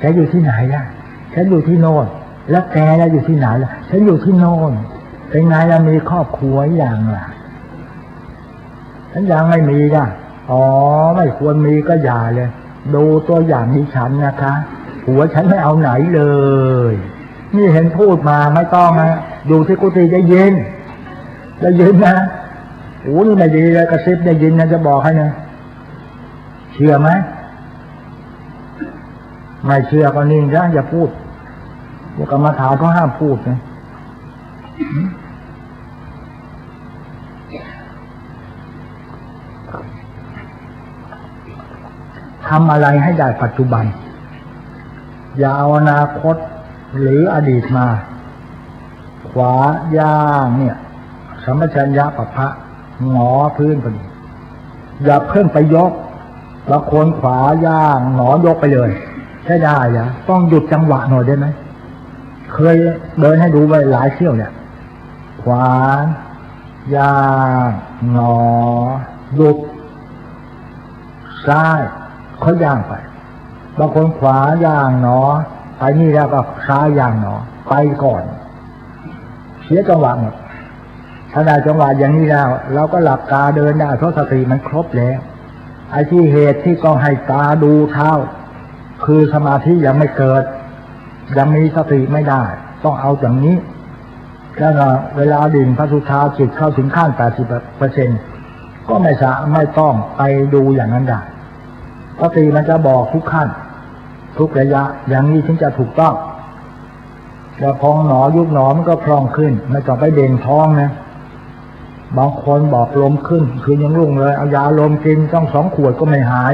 แกอยู่ที่ไหนล่ะฉันอยู่ที่โน่นแล้วแกล่ะอยู่ที่ไหนล่ะฉันอยู่ที่โน่นเป็นไงล่ะมีครอบครัวอย่างล่ะฉันยังไม่มีล่ะอ๋อ ไม่ควรมีก็อย่าเลย ดูตัวอย่างดิฉันนะคะ หัวฉันไม่เอาไหนเลย นี่เห็นพูดมาไม่ต้องนะอยู่ที่กุฏิได้ยินได้ยินนะโอ้นี่ไม่ดีเลยกระซิบได้ยินนะจะบอกให้นะเชื่อไหม ไม่เชื่อก็นิ่งนะอย่าพูดพวกกรรมฐานเขาห้ามพูดนะทำอะไรให้ได้ปัจจุบัน อย่าเอาอนาคตหรืออดีตมา ขวาย่างเนี่ยสมชัญญะปะพะหงอพื้นพอดีอย่าเพิ่งไปยกละคนขวาย่างหงอยกไปเลย ช่ได้อะต้องหยุดจังหวะหน่อยได้ไหมเคยเดินให้ดูไปหลายเที่ยวเนี่ย ขวายางหงอหยุดซ้ายเขาย่างไปบางคนขวาย่างหนอไปนี่แล้วก็ซ้ายย่างหนอ ไปก่อน เสียจังหวะหมดถ้าได้จังหวะอย่างนี้แล้ว เราก็หลับตาเดินได้เพราะสติมันครบแล้วไอ้ที่เหตุที่ต้องให้ตาดูเท้า คือสมาธิยังไม่เกิด ยังมีสติไม่ได้ ต้องเอาอย่างนี้ แล้วก็เวลาดิ่งพระสุธาจิตเข้าถึงขั้นแปดสิบเปอร์เซ็นก็ไม่สาไม่ต้องไปดูอย่างนั้นได้สติมันจะบอกทุกขั้น ทุกระยะ อย่างนี้ถึงจะถูกต้องแล้วพองหนอยุบหนอมันก็คล่องขึ้น ไม่ต้องไปเด่งท้องนะบางคนบอกลมขึ้น คือยังรุ่งเลย เอายาลมกินต้องสองขวดก็ไม่หาย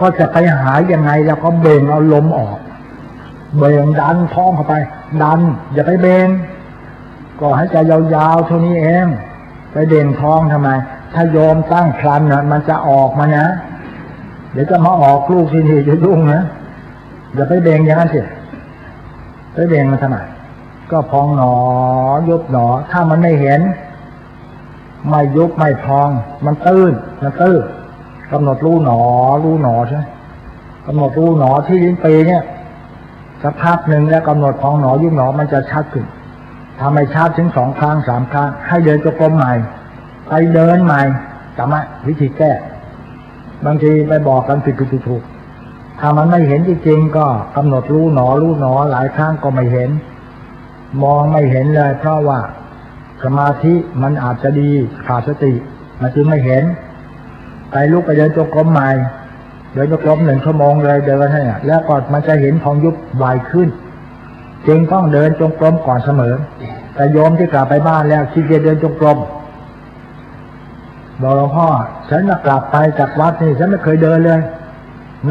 ก็จะไปหายยังไงแล้วก็เบ่งเอาลมออก เบ่งดันท้องเข้าไป ดัน อย่าไปเบ่งก็ให้ใจยาวๆเท่านี้เอง ไปเด่งท้องทำไม ถ้าโยมตั้งครันนะมันจะออกมานะ เดี๋ยวจะมาออกลูกทีนี้จะยุ่งนะอย่าไปเบ่งอย่างนั้นสิไปเบ่งมันทำไมก็พองหนอยุบหนอ ถ้ามันไม่เห็น ไม่ยุบไม่พอง มันตื้นมันตื้น กำหนดรู้หนอรู้หนอใช่ไหมกำหนดรู้หนอที่ลิ้นปีเนี่ยสักพักหนึ่งแล้วกำหนดพองหนอยุบหนอมันจะชัดขึ้นทำให้ชัดถึงสองครั้งสามครั้งให้เดินจงกรมใหม่ ไปเดินใหม่จำไหมวิธีแก้ บางทีไปบอกกันผิดผิดถูกถ้ามันไม่เห็นจริงๆก็กำหนดรู้หนอรู้หนอหลายครั้งก็ไม่เห็น มองไม่เห็นเลยเพราะว่าสมาธิมันอาจจะดีขาดสติมันจึงไม่เห็น ไปลุกไปเดินจงกรมใหม่เดินจงกรมหนึ่งชั่วโมงเลยเดินให้แล้วก็มันจะเห็นพองยุบไวขึ้น จึงต้องเดินจงกรมก่อนเสมอ แต่โยมที่กลับไปบ้านแล้วขี้เกียจเดินจงกรมบอกหลวงพ่อฉันกลับไปจากวัดนี่ฉันไม่เคยเดินเลย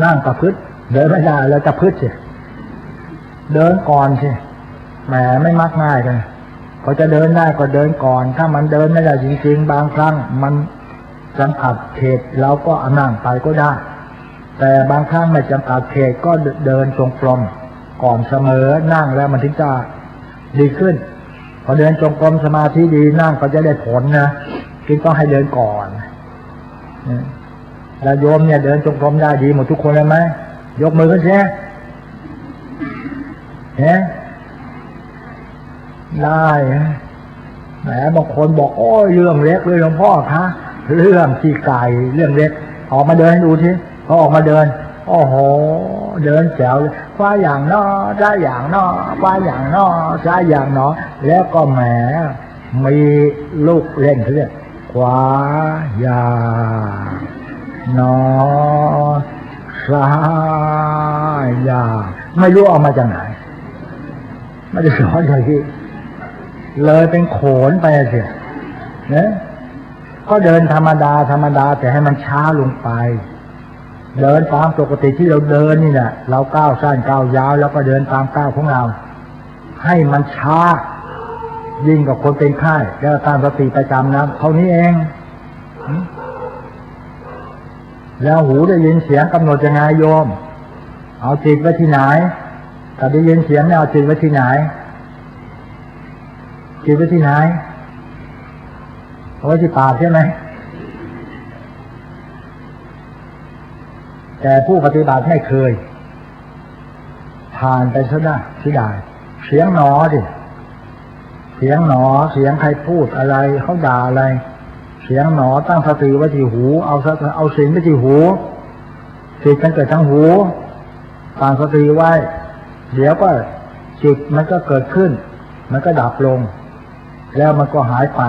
นั่งกับพืชเดินไม่ได้แล้วจะพืชสิเดินก่อนสิแหมไม่มักง่ายเลยพอจะเดินได้ก็เดินก่อน ถ้ามันเดินไม่ได้จริงๆ บางครั้งมัน จำกัดเขตเราก็อนั่งไปก็ได้ แต่บางครั้งไม่จำกัดเขตก็เดินตรงกลมก่อนเสมอนั่งแล้วมันถึงจะดีขึ้น พอเดินจงกรมสมาธิดีนั่งก็จะได้ผลนะจึงต้องให้เดินก่อนแล้วโยมเนี่ยเดินจงกรมได้ดีหมดทุกคนเลยไหมยกมือขึ้นเสียเฮ้ได้แหมบางคนบอกโอ้ยเรื่องเล็กเลยหลวงพ่อคะ เรื่องที่ไก่เรื่องเล็ก ออกมาเดินดูทีพอออกมาเดิน โอ้โห เดินแจ๋วว่าอย่างนอได้อย่างนอว่าอย่างนอได้อย่างนอแล้วก็แหมมีลูกเล่นเขาเรียกขวาอย่างนอซ้ายยางไม่รู้เอามาจากไหนไม่ได้สอนอย่างที่เลยเป็นโขนไปเสียนะ ก็เดินธรรมดาธรรมดา แต่ให้มันช้าลงไป เดินตามปกติที่เราเดินนี่แหละเราก้าวสั้นก้าวยาว แล้วก็เดินตามก้าวของเรา ให้มันช้า ยิ่งกับคนเป็นไข้แล้วตามสติประจำนะเท่านี้เองแล้วหูได้ยินเสียงกำหนดยังไงโยม เอาจิตไว้ที่ไหนถ้าได้ยินเสียงเนี่ยเอาจิตไว้ที่ไหนจิตไว้ที่ไหน เอาไว้ที่ปากใช่ไหมแต่ผู้ปฏิบัติไม่เคย ผ่านไปซะนะที่ได้เสียงหนอดิเสียงหนอเสียงใครพูดอะไรเขาด่าอะไร เสียงหนอตั้งสติไว้ที่หู เอาสิเอาสิ่งไว้ที่หูจิตมันเกิดทั้งหูตั้งสติไว้ เดี๋ยวก็จิตมันก็เกิดขึ้น มันก็ดับลง แล้วมันก็หายไป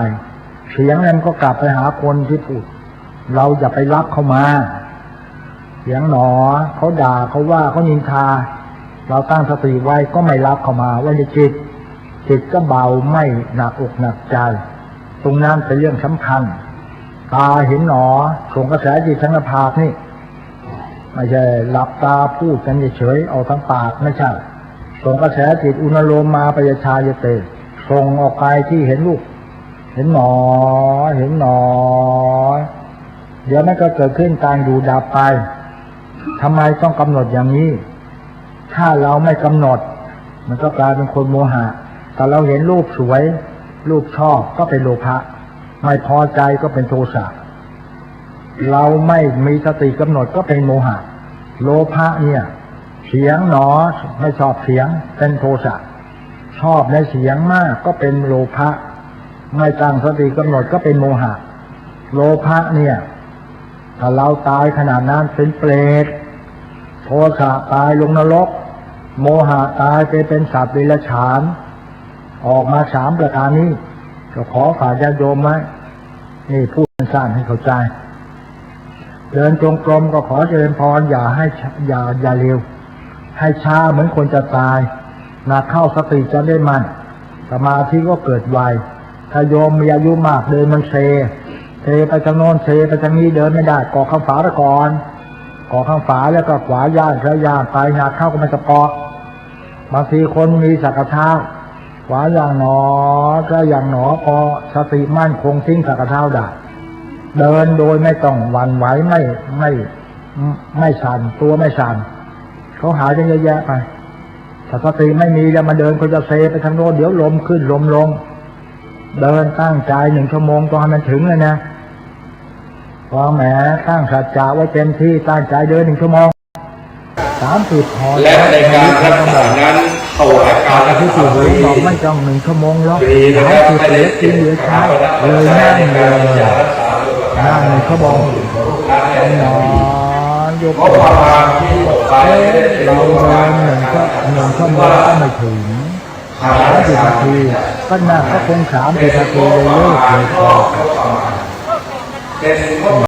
เสียงนั้นก็กลับไปหาคนที่พูดเราอย่าไปรับเข้ามา เสียงหนอเขาด่าเขาว่าเขานินทา เราตั้งสติไว้ก็ไม่รับเข้ามาไว้ในจิตจิตก็เบาไม่หนักอกหนักใจ ตรงนั้นเป็นเรื่องสำคัญ ตาเห็นหนอส่งกระแสจิตทั้งภาคนี่ไม่ใช่หลับตาพูดกันเฉยเอาทั้งปากไม่ใช่ส่งกระแสจิตอุณโลมมาปยชายเตส่งออกไปที่เห็นลูก เห็นหนอ เห็นหนอ เดี๋ยวมันก็เกิดขึ้นการอยู่ดับไปทำไมต้องกำหนดอย่างนี้ ถ้าเราไม่กำหนด มันก็กลายเป็นคนโมหะ แต่เราเห็นรูปสวย รูปชอบก็เป็นโลภะ ไม่พอใจก็เป็นโทสะ เราไม่มีสติกำหนดก็เป็นโมหะ โลภะเนี่ยเสียงหนอไม่ชอบเสียงเป็นโทสะ ชอบในเสียงมากก็เป็นโลภะ ไม่ตั้งสติกำหนดก็เป็นโมหะ โลภะเนี่ย ถ้าเราตายขนาดนั้นเป็นเปรตโทสะตายลงนรก โมหะตายไปเป็นสัตว์เดรัจฉาน ออกมาสามประการนี้ก็ขอฝากญาติโยมไว้นี่พูดสั้นให้เข้าใจ เดินจงกรมก็ขอเจริญพรอย่าให้อย่าอย่าเร็ว ให้ช้าเหมือนคนจะตายหนักเข้าสติจะได้มันสมาธิก็เกิดไว ถ้าโยมมีอายุมากเดินมันเซเซไปทางโน้นเซไปทางนี้เดินไม่ได้กาะข้างฝาตะก่อนกาะข้างฝาแล้วก็ขวาย่านซ้ายย่านไปหนักเข้าก็ไม่สะเกาะบางทีคนมีสักกะท้าขวาอย่างหนอก็อย่างหนอพอสติมั่นคงทิ้งสักกะเท้าได้เดินโดยไม่ต้องหวั่นไหวไม่ไม่ไม่สั่นตัวไม่สั่นเขาหากันเยอะแยะไปถ้าสติไม่มีแล้วมาเดินเขาจะเซไปทางโน้นเดี๋ยวลมขึ้นลมลง เดินตั้งใจหนึ่งชั่วโมงต้องให้มันถึงเลยนะพอแหมตั้งสัจจะไว้เต็มที่ตั้งใจเดินหนึ่งชั่วโมงสามสิบพอและในการรักษานั้นถวายการรักที่ษาสี่โดหูยบอกไม่ต้องหนึ่งชั่วโมงหรอกดีนะสาคมรับสิบไม่เหลืได้อกินเหลือใช้เลยนั่งเลยนั่งหนึ่งชั่วโมงนอนยกเพราะความที่ตกไปเราเดินหนึ่งก็หนึ่งชั่วโมงก็ไม่ถึงหาสามสิบนาที ก็น่าก็คงถามสิบนาทีเลยเลิกเลยพอเ